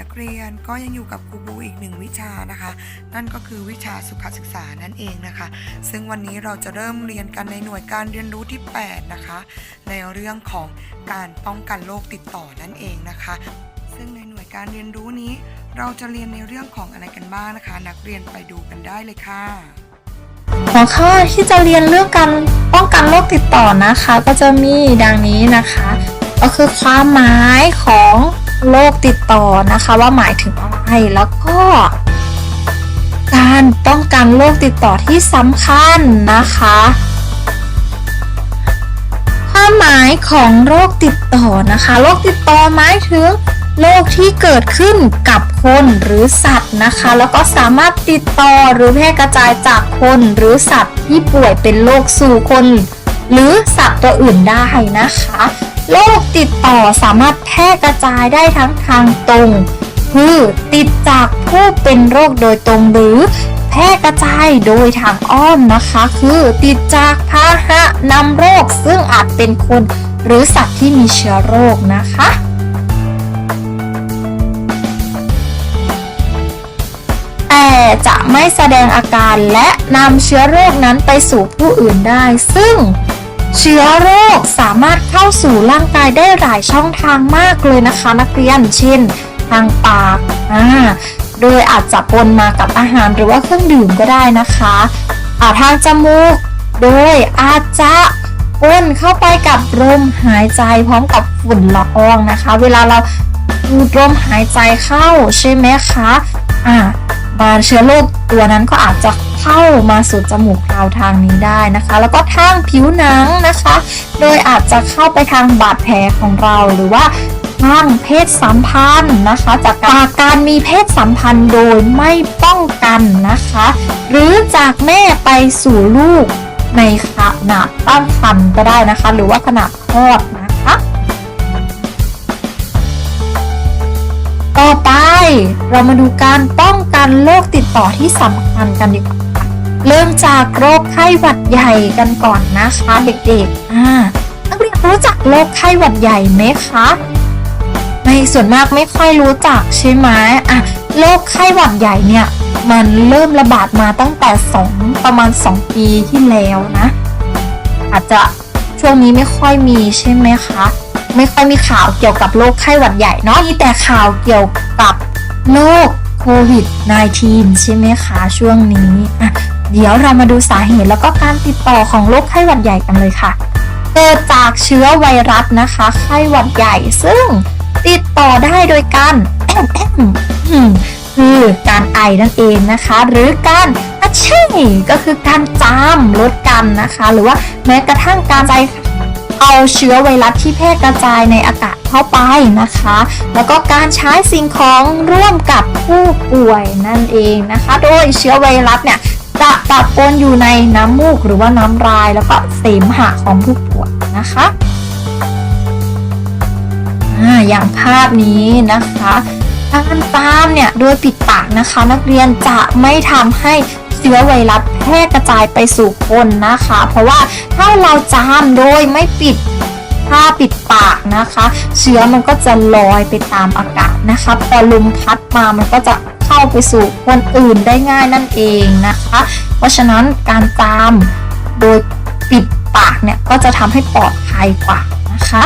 นักเรียนก็ยังอยู่กับครูบูอีกหนึ่งวิชานะคะ นั่นก็คือวิชาสุขศึกษานั่นเองนะคะ ซึ่งวันนี้เราจะเริ่มเรียนกันในหน่วยการเรียนรู้ที่ 8 นะคะ ในเรื่องของการป้องกันโรคติดต่อนั่นเองนะคะ ซึ่งในหน่วยการเรียนรู้นี้ เราจะเรียนในเรื่องของอะไรกันบ้างนะคะ นักเรียนไปดูกันได้เลยค่ะหัวข้อที่จะเรียนเรื่องการป้องกันโรคติดต่อนะคะ ก็จะมีดังนี้นะคะ ก็คือความหมายของ โรคติดต่อนะคะว่าหมายถึงอะไรแล้วก็ การป้องกันโรคติดต่อที่สำคัญนะคะความหมายของโรคติดต่อนะคะโรคติดต่อหมายถึงโรคที่เกิดขึ้นกับคนหรือสัตว์นะคะ แล้วก็สามารถติดต่อหรือแพร่กระจายจากคนหรือสัตว์ที่ป่วยเป็นโรคสู่คน หรือสัตว์ตัวอื่นได้นะคะ โรคติดต่อสามารถแพร่กระจายได้ทั้งทางตรง คือติดจากผู้เป็นโรคโดยตรงหรือแพร่กระจายโดยทางอ้อมนะคะ คือติดจากพาหะนำโรคซึ่งอาจเป็นคนหรือสัตว์ที่มีเชื้อโรคนะคะแต่จะไม่แสดงอาการและนำเชื้อโรคนั้นไปสู่ผู้อื่นได้ ซึ่ง เชื้อโรคสามารถเข้าสู่ร่างกายได้หลายช่องทางมากเลยนะคะ นักเรียนเช่น ทางปากอ่าโดยอาจจะปนมากับอาหารหรือว่าเครื่องดื่มก็ได้นะคะอ่าทางจมูก โดยอาจจะปนเข้าไปกับลมหายใจพร้อมกับฝุ่นละอองนะคะ เวลาเราดูดลมหายใจเข้าใช่ไหมคะอ่าบานเชื้อโรคตัวนั้นก็อาจจะ เข้ามาสู่จมูกเราทางนี้ได้นะคะ แล้วก็ทางผิวหนังนะคะ โดยอาจจะเข้าไปทางบาดแผลของเราหรือว่าทางเพศสัมพันธ์นะคะ จากการการมีเพศสัมพันธ์โดยไม่ป้องกันนะคะ หรือจากแม่ไปสู่ลูกในขณะตั้งครรภ์ก็ได้นะคะ หรือว่าขณะคลอดนะคะ ต่อไปเรามาดูการป้องกันโรคติดต่อที่สำคัญกันดีกว่า เริ่มจากโรคไข้หวัดใหญ่กันก่อนนะคะเด็กๆอ่านักเรียนรู้จักโรคไข้หวัดใหญ่ไหมคะในส่วนมากไม่ค่อยรู้จักใช่ไหมอะโรคไข้หวัดใหญ่เนี่ย มันเริ่มระบาดมาตั้งแต่สองประมาณ 2 ปีที่แล้วนะ อาจจะช่วงนี้ไม่ค่อยมีใช่ไหมคะไม่ค่อยมีข่าวเกี่ยวกับโรคไข้หวัดใหญ่เนาะมีแต่ข่าวเกี่ยวกับโรคโควิด -19 ใช่ไหมคะช่วงนี้อะ เดี๋ยวเรามาดูสาเหตุแล้วก็การติดต่อของโรคไข้หวัดใหญ่กันเลยค่ะ เกิดจากเชื้อไวรัสนะคะ ไข้หวัดใหญ่ ซึ่งติดต่อได้โดยการคือการไอนั่นเองนะคะ หรือการอัชเช่ก็คือการจามลดกันนะคะ หรือว่าแม้กระทั่งการใจเอาเชื้อไวรัสที่แพร่กระจายในอากาศเข้าไปนะคะ แล้วก็การใช้สิ่งของร่วมกับผู้ป่วยนั่นเองนะคะ โดยเชื้อไวรัสเนี่ย จะปะปนอยู่ในน้ำมูกหรือว่าน้ำลายแล้วก็เสมหะของผู้ป่วยนะคะอย่างภาพนี้นะคะการตามเนี่ยโดยปิดปากนะคะ นักเรียนจะไม่ทำให้เชื้อไวรัสแพร่กระจายไปสู่คนนะคะ เพราะว่าถ้าเราจามโดยไม่ปิดผ้าปิดปากนะคะ เชื้อมันก็จะลอยไปตามอากาศนะคะพอลมพัดมามันก็จะ เข้าไปสู่คนอื่นได้ง่ายนั่นเองนะคะ เพราะฉะนั้นการจามโดยปิดปากเนี่ยก็จะทำให้ปลอดภัยกว่านะคะ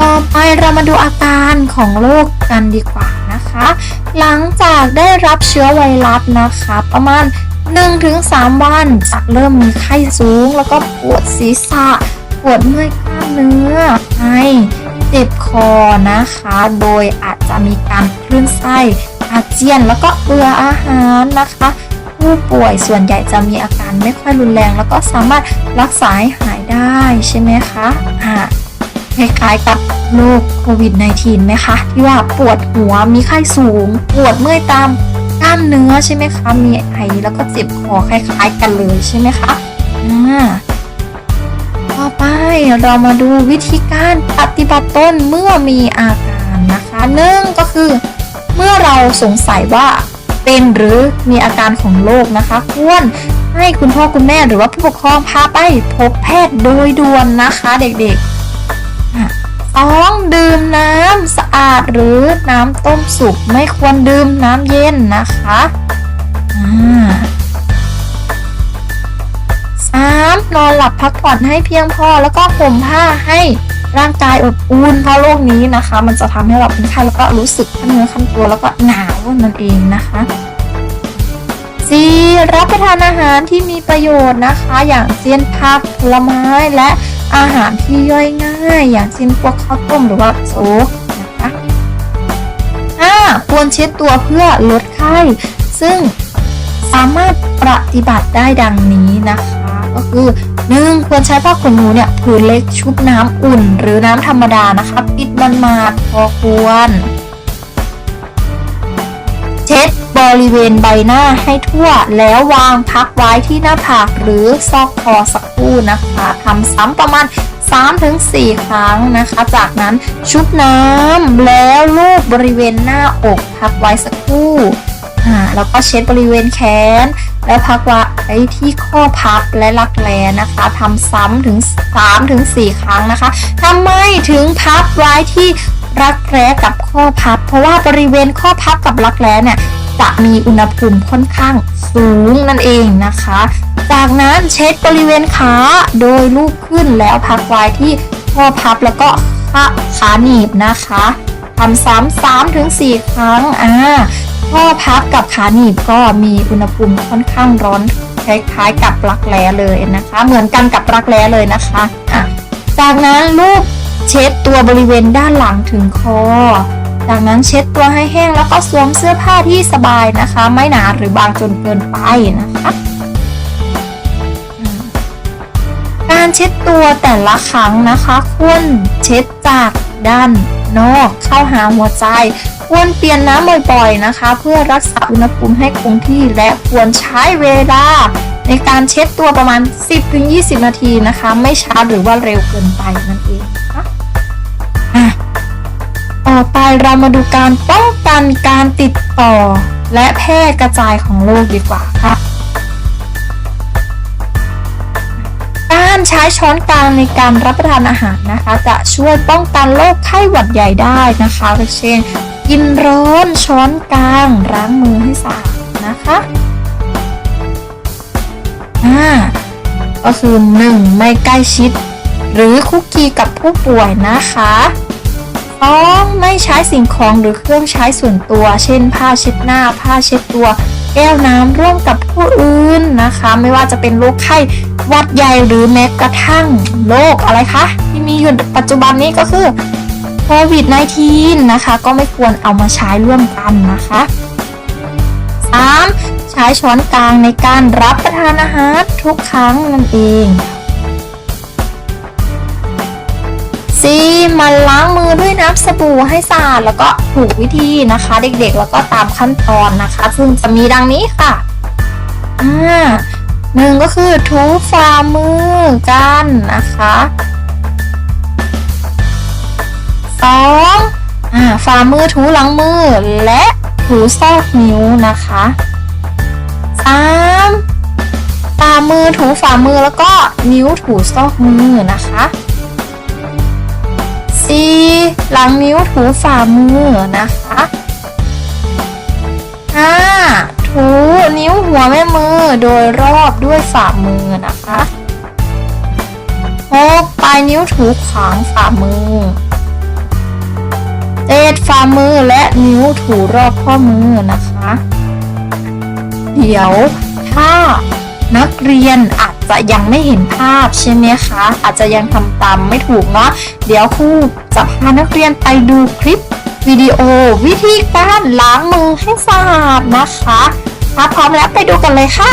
ต่อไปเรามาดูอาการของโรคกันดีกว่านะคะ หลังจากได้รับเชื้อไวรัสนะคะ ประมาณ 1-3 วันจะเริ่มมีไข้สูง แล้วก็ปวดศีรษะ ปวดเมื่อยกล้ามเนื้อไอเจ็บ คอนะคะ โดยอาจจะมีการคลื่นไส้อาเจียนแล้วก็เบื่ออาหารนะคะ ผู้ป่วยส่วนใหญ่จะมีอาการไม่ค่อยรุนแรง แล้วก็สามารถรักษาให้หายได้ใช่ไหมคะอ่าคล้ายๆกับโรคโควิด -19 ไหมคะที่ว่าปวดหัวมีไข้สูง ปวดเมื่อยตามกล้ามเนื้อใช่ไหมคะ มีไอแล้วก็เจ็บคอคล้าย ๆ กันเลยใช่ไหมคะอ่า ไปเรามาดูวิธีการปฏิบัติต้นเมื่อมีอาการนะคะหนึ่งก็คือ เมื่อเราสงสัยว่าเป็นหรือมีอาการของโรคนะคะ ควรให้คุณพ่อคุณแม่หรือว่าผู้ปกครองพาไปพบแพทย์โดยด่วนนะคะเด็กๆอ้องดื่มน้ำสะอาดหรือน้ำต้มสุกไม่ควรดื่มน้ำเย็นนะคะ นอนหลับพักผ่อนให้เพียงพอ แล้วก็ห่มผ้าให้ร่างกายอบอุ่นเพราะโรคนี้นะคะ มันจะทำให้เราเป็นไข้แล้วก็รู้สึกขั้นเนื้อขั้นตัวแล้วก็หนาวนั่นเองนะคะสี่รับประทานอาหารที่มีประโยชน์นะคะ อย่างเช่นผักผลไม้และอาหารที่ย่อยง่าย อย่างเช่นพวกข้าวต้มหรือว่าโจ๊กนะคะห้าควรเช็ดตัวเพื่อลดไข้ ซึ่งสามารถปฏิบัติได้ดังนี้นะคะ ก็คือ 1. ควรใช้ผ้าขนหนูเนี่ยผืนเล็กชุบน้ำอุ่น หรือน้ำธรรมดานะคะปิดมันมาพอควร เช็ดบริเวณใบหน้าให้ทั่วแล้ววางพักไว้ที่หน้าผากหรือซอกคอสักครู่นะคะทำซ้ำประมาณ3-4 ครั้งนะคะ จากนั้นชุบน้ำแล้วลูบบริเวณหน้าอกพักไว้สักครู่แล้วก็เช็ดบริเวณแขนแล้วพักไว้ที่ข้อพับและรักแร้นะคะทำซ้ำถึง3ถึง4ครั้งนะคะทำไมถึงพับไว้ที่รักแร้กับข้อพับ เพราะว่าบริเวณข้อพับกับรักแร้เนี่ยจะมีอุณหภูมิค่อนข้างสูงนั่นเองนะคะ จากนั้นเช็ดบริเวณขาโดยลูบขึ้นแล้วพักไว้ที่ข้อพับแล้วก็ขาขาหนีบนะคะทำซ้ำสามถึงสี่ครั้งอ่า ข้อพับกับขาหนีบก็มีอุณหภูมิค่อนข้างร้อนคล้ายๆกับรักแร้เลยนะคะ เหมือนกันกับรักแร้เลยนะคะะจากนั้นลูบเช็ดตัวบริเวณด้านหลังถึงคอ จากนั้นเช็ดตัวให้แห้งแล้วก็สวมเสื้อผ้าที่สบายนะคะ ไม่หนาหรือบางจนเกินไปนะคะการเช็ดตัวแต่ละครั้งนะคะควรเช็ดจากด้านนอกเข้าหาหัวใจ ควรเปลี่ยนน้ำบ่อยๆนะคะ เพื่อรักษาอุณหภูมิให้คงที่และควรใช้เวลา ในการเช็ดตัวประมาณ 10-20 นาทีนะคะ ไม่ช้าหรือว่าเร็วเกินไปนั่นเองนะคะอะต่อไปเรามาดูการป้องกันการติดต่อ และแพร่กระจายของโรคดีกว่าค่ะการใช้ช้อนกลางในการรับประทานอาหารนะคะ จะช่วยป้องกันโรคไข้หวัดใหญ่ได้นะคะเช่น กินร้อนช้อนกลางล้างมือให้สะอาดนะคะอ่าก็คือหนึ่งไม่ใกล้ชิด หรือคุกคีกับผู้ป่วยนะคะสอไม่ใช้สิ่งของหรือเครื่องใช้ส่วนตัว เช่น ผ้าเช็ดหน้า ผ้าเช็ดตัว แก้วน้ำร่วมกับผู้อื่นนะคะ ไม่ว่าจะเป็นโรคไข้หวัดใหญ่หรือแม้กระทั่งโรคอะไรคะ ที่มีอยู่ปัจจุบันนี้ก็คือ วิด -19 นะคะ ก็ไม่ควรเอามาใช้ร่วมกันนะคะ 3. ใช้ช้อนกลางในการรับประทานอาหารทุกครั้งนั่นเอง 4. มันล้างมือด้วยน้ำสบู่ให้สะอาดแล้วก็ถูกวิธีนะคะ เด็กๆ แล้วก็ตามขั้นตอนนะคะ ซึ่งจะมีดังนี้ค่ะอ่าหนึ่งก็คือถูฝ่ามือกันนะคะ สองอ่าฝ่ามือถูหลังมือและถูซอกนิ้วนะคะสามฝ่ามือถูฝ่ามือแล้วก็นิ้วถูซอกมือนะคะ 4. หลังนิ้วถูฝ่ามือนะคะ 5. ถูนิ้วหัวแม่มือโดยรอบด้วยฝ่ามือนะคะ 6. ปลายนิ้วถูขวางฝ่ามือ 7. ฝ่ามือและนิ้วถูรอบข้อมือนะคะ เดี๋ยวถ้านักเรียนอาจจะยังไม่เห็นภาพใช่ไหมคะ อาจจะยังทำตามไม่ถูกเนาะเดี๋ยวครูจะพานักเรียนไปดูคลิปวิดีโอวิธีการล้างมือให้สะอาดนะคะ ถ้าพร้อมแล้วไปดูกันเลยค่ะ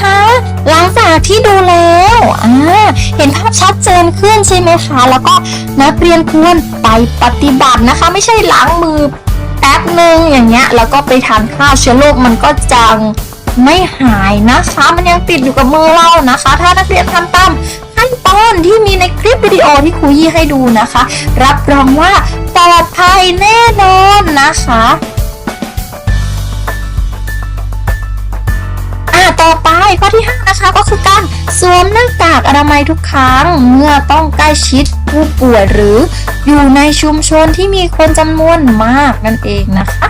คะหลังจากที่ดูแล้วอ่าเห็นภาพชัดเจนขึ้นใช่ไหมคะแล้วก็นักเรียนควรไปปฏิบัตินะคะ ไม่ใช่ล้างมือแป๊บหนึ่งอย่างเงี้ยแล้วก็ไปทานข้าวเชื้อโรคมันก็จังไม่หายนะคะ มันยังติดอยู่กับมือเรานะคะ ถ้านักเรียนทำตามขั้นตอนที่มีในคลิปวิดีโอที่ครูยี่ให้ดูนะคะ รับรองว่าปลอดภัยแน่นอนนะคะ ต่อไปข้อที่5นะคะก็คือการสวมหน้ากากอนามัยทุกครั้ง เมื่อต้องใกล้ชิดผู้ป่วยหรืออยู่ในชุมชนที่มีคนจำนวนมากนั่นเองนะคะ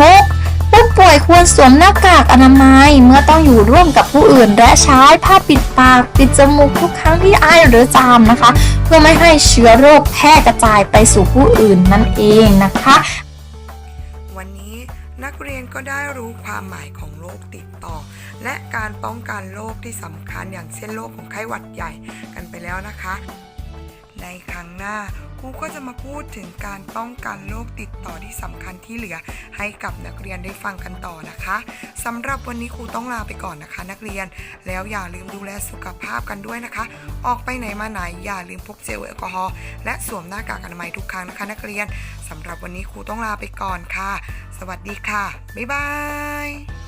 หกผู้ป่วยควรสวมหน้ากากอนามัยเมื่อต้องอยู่ร่วมกับผู้อื่น และใช้ผ้าปิดปากปิดจมูกทุกครั้งที่ไอหรือจามนะคะ เพื่อไม่ให้เชื้อโรคแพร่กระจายไปสู่ผู้อื่นนั่นเองนะคะ นักเรียนก็ได้รู้ความหมายของโรคติดต่อ และการป้องกันโรคที่สำคัญอย่างเช่นโรคของไข้หวัดใหญ่กันไปแล้วนะคะ ในครั้งหน้า รูก็จะมาพูดถึงการป้องกันโรคติดต่อที่สำคัญที่เหลือ ให้กับนักเรียนได้ฟังกันต่อนะคะสำหรับวันนี้ครูต้องลาไปก่อนนะคะ นักเรียนแล้วอย่าลืมดูแลสุขภาพกันด้วยนะคะ ออกไปไหนมาไหนอย่าลืมพกเจลแอลกอฮอล์และสวมหน้ากากอนามัยทุกครั้งนะคะ นักเรียนสำหรับวันนี้ครูต้องลาไปก่อนค่ะ สวัสดีค่ะบ๊ายบาย